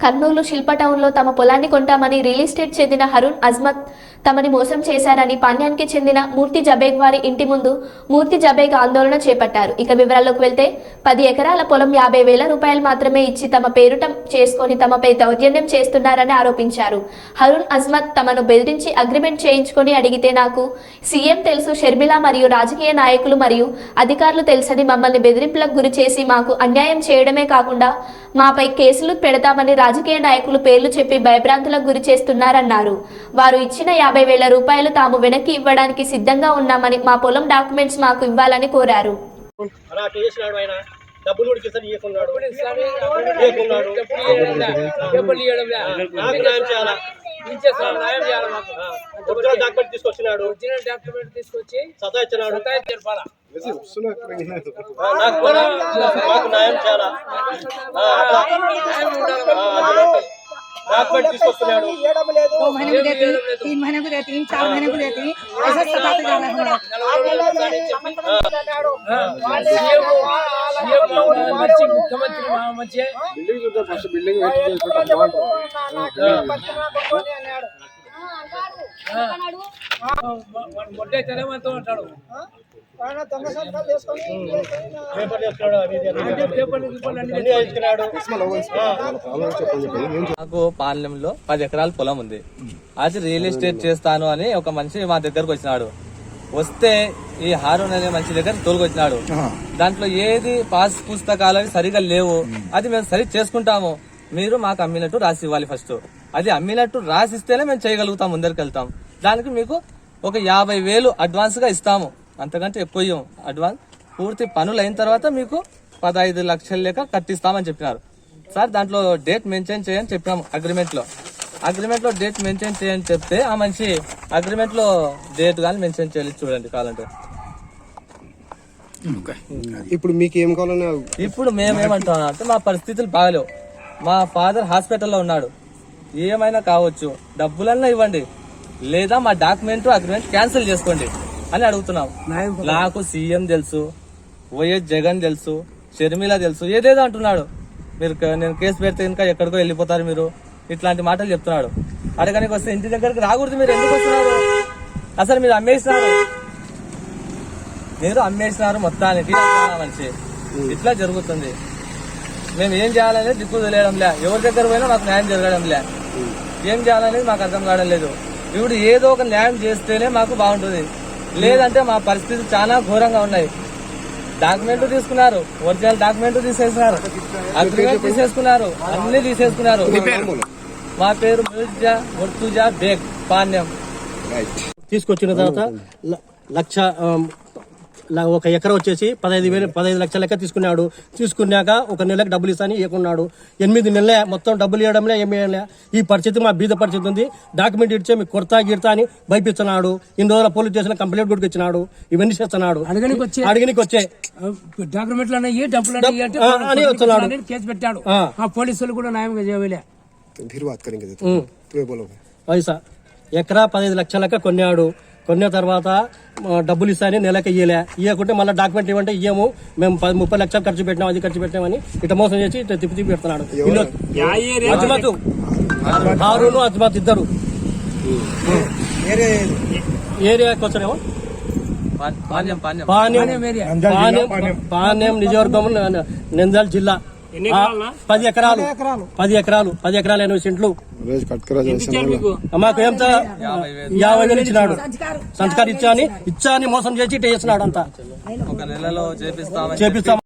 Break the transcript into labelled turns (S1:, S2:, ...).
S1: కర్నూలు శిల్ప టౌన్లో తమ పొలాన్ని కొంటామని రియల్ ఎస్టేట్ చెందిన హరుణ్ అజ్మత్ తమని మోసం చేశారని పాణ్యానికి చెందిన మూర్తి జబేగ్ వారి ఇంటి ముందు మూర్తి జబేగ్ ఆందోళన చేపట్టారు. ఇక వివరాల్లోకి వెళ్తే పది ఎకరాల పొలం యాభై వేల రూపాయలు మాత్రమే ఇచ్చి తమ పేరుట చేసుకొని తమపై దౌర్జన్యం చేస్తున్నారని ఆరోపించారు. హరుణ్ అజ్మత్ తమను బెదిరించి అగ్రిమెంట్ చేయించుకొని అడిగితే నాకు సీఎం తెలుసు షర్మిల మరియు రాజకీయ నాయకులు మరియు అధికారులు తెలుసని మమ్మల్ని బెదిరింపులకు గురి చేసి మాకు అన్యాయం చేయడమే కాకుండా మాపై కేసులు పెడతామని రాజకీయ నాయకులు పేర్లు చెప్పి భయభ్రాంతులకు గురి చేస్తున్నారన్నారు. వారు ఇచ్చిన యాభై వేల రూపాయలు తాము వెనక్కి ఇవ్వడానికి సిద్ధంగా ఉన్నామని మా పొలం డాక్యుమెంట్స్ మాకు ఇవ్వాలని కోరారు.
S2: డబ్బులు ఇచ్చేసాడు ఇవ్వకున్నాడు ఇవ్వకున్నాడు నాకు న్యాయం చేయాలా
S3: న్యాయం చేయాలి మాకు
S2: ఒరిజినల్ డాక్యుమెంట్ తీసుకొచ్చినాడు
S3: ఒరిజినల్ డాక్యుమెంట్ తీసుకొచ్చి
S2: సతా ఇచ్చినాడు
S3: సతాయి తెలపాలా
S2: ఆ, నాకు కూడా నాకు న్యాయం చేయాలా ఆ, అట్లా
S3: న్యాయం ఉండాలి
S2: ఆ, అది డాక్యుమెంట్ తీసుకొస్తున్నాడు
S4: दो महीने को देती तीन महीने को देती चार महीने को देती ऐसा सताते जा रहे हैं
S3: మంచి ముఖ్యమంత్రి మా
S5: నాకు పాలెంలో పది ఎకరాల పొలం ఉంది. అది రియల్ ఎస్టేట్ చేస్తాను అని ఒక మనిషి మా దగ్గరకు వచ్చినాడు. వస్తే ఈ హారూన్ అనే మనిషి దగ్గర తోలుకొచ్చినాడు. దాంట్లో ఏది పాస్ పుస్తకాలు అవి సరిగా లేవు. అది మేము సరి చేసుకుంటాము. మీరు మాకు అమ్మినట్టు రాసి ఇవ్వాలి ఫస్ట్. అది అమ్మినట్టు రాసిస్తేనే మేము చేయగలుగుతాం ముందరికి వెళ్తాం. దానికి మీకు ఒక యాభై వేలు అడ్వాన్స్గా ఇస్తాము. అంతకంటే ఎక్కువ అడ్వాన్స్ పూర్తి పనులు అయిన తర్వాత మీకు పదహైదు లక్షల లెక్క కట్టిస్తామని చెప్పినారు. సార్ దాంట్లో డేట్ మెన్షన్ చేయని చెప్పాము అగ్రిమెంట్లో అగ్రిమెంట్లో డేట్ మెన్షన్ చేయని చెప్తే ఆ మనిషి అగ్రిమెంట్లో డేట్ కానీ మెన్షన్ చేయాలి చూడండి కావాలంటే
S6: ఇప్పుడు మీకు ఏం కావాలన్నా
S5: ఇప్పుడు మేమేమంటున్నాం అంటే మా పరిస్థితులు బాగలేవు. మా ఫాదర్ హాస్పిటల్లో ఉన్నాడు. ఏమైనా కావచ్చు. డబ్బులన్నా ఇవ్వండి. లేదా మా డాక్యుమెంట్ అగ్రిమెంట్ క్యాన్సిల్ చేసుకోండి అని అడుగుతున్నాం. నాకు సీఎం తెలుసు వైఎస్ జగన్ తెలుసు షర్మిల తెలుసు ఏదేదో అంటున్నాడు. మీరు నేను కేసు పెడితే ఇంకా ఎక్కడికో వెళ్ళిపోతారు మీరు. ఇట్లాంటి మాటలు చెప్తున్నాడు. అడగడానికి వస్తే ఇంటి దగ్గరికి రాకూడదు మీరు. ఎందుకు వస్తున్నారు? అసలు మీరు అమ్మేసినారు. మీరు అమ్మేసినారు మొత్తానికి. మనిషి. ఇట్లా జరుగుతుంది. మేము ఏం చేయాలనేది దిక్కు తెలియడం లే. ఎవరి దగ్గర పోయినా మాకు న్యాయం జరగడం లే. ఏం చేయాలనేది మాకు అర్థం కావడం లేదు. ఇప్పుడు ఏదో ఒక న్యాయం చేస్తేనే మాకు బాగుంటుంది. లేదంటే మా పరిస్థితి చాలా ఘోరంగా ఉన్నాయి. డాక్యుమెంట్ తీసుకున్నారు. ఒరిజినల్ డాక్యుమెంట్ తీసేసుకున్నారు అగ్రిమెంట్ తీసేసుకున్నారు. అన్ని తీసేసుకున్నారు. మా పేరు మిర్జా ముర్తుజా బేగ్ పాణ్యం.
S7: తీసుకొచ్చిన తర్వాత లక్ష ఒక ఎకర వచ్చేసి పదహైదు వేలు పదహైదు లక్షల లెక్క తీసుకున్నాడు. తీసుకున్నాక ఒక నెలకు డబ్బులు ఇస్తాను ఇవ్వకున్నాడు ఎనిమిది నెలలే మొత్తం డబ్బులు ఇవ్వడంలే ఏమి ఇవ్వలే ఈ పరిస్థితి మా బీద పరిస్థితి ఉంది. డాక్యుమెంట్ ఇచ్చే మీకు కొడతా గిడతా అని భయపిస్తున్నాడు. ఇన్ని రోజుల పోలీస్ స్టేషన్ కంప్లైంట్ కూడా ఇచ్చినాడు ఇవన్నీ చేస్తున్నాడు.
S3: అడగనికి వచ్చి
S7: అడిగినికి వచ్చే
S3: డాక్యుమెంట్లు డబ్బులు
S7: అని వస్తున్నాడు.
S3: కేసు పెట్టాడు.
S7: ఆ.
S3: పోలీసులు కూడా న్యాయం చేయలే
S6: फिर बात करेंगे तुम्हें तुम्हें बोलो
S7: పైసా ఎకరా పదహైదు లక్షల లెక్క కొన్నాడు కొన్న తర్వాత ఆ, డబ్బులు ఇస్తాయని నెలకి ఇయ్యలే ఇవ్వకుంటే మళ్ళీ డాక్యుమెంట్ ఇవ్వంటే ఇయ్యము మేము పది ముప్పై లక్షలు ఖర్చు పెట్టినాం అది ఖర్చు పెట్టామని ఇట్లా మోసం చేసి ఇట్లా తిప్పి తిప్పి పెడుతున్నాడు వీళ్ళు అజ్మత్ హారూను అజ్మత్ ఇద్దరు ఏరియాకి వచ్చారేమో
S5: పా- పాణ్యం పాణ్యం
S7: పాణ్యం పాణ్యం పాణ్యం నిజవర్గం నంద్యాల జిల్లా ఆ, పది ఎకరాలు. పది ఎకరాలు. పది ఎకరాలు. ఎనభై సెంట్లు. మాకు? ఎంత? యాభై వేలు. ఇచ్చినాడు. సంస్కారం ఇచ్చా అని ఇచ్చా అని మోసం చేసి ఇట్లా చేసినాడు అంతా చేపిస్తాం.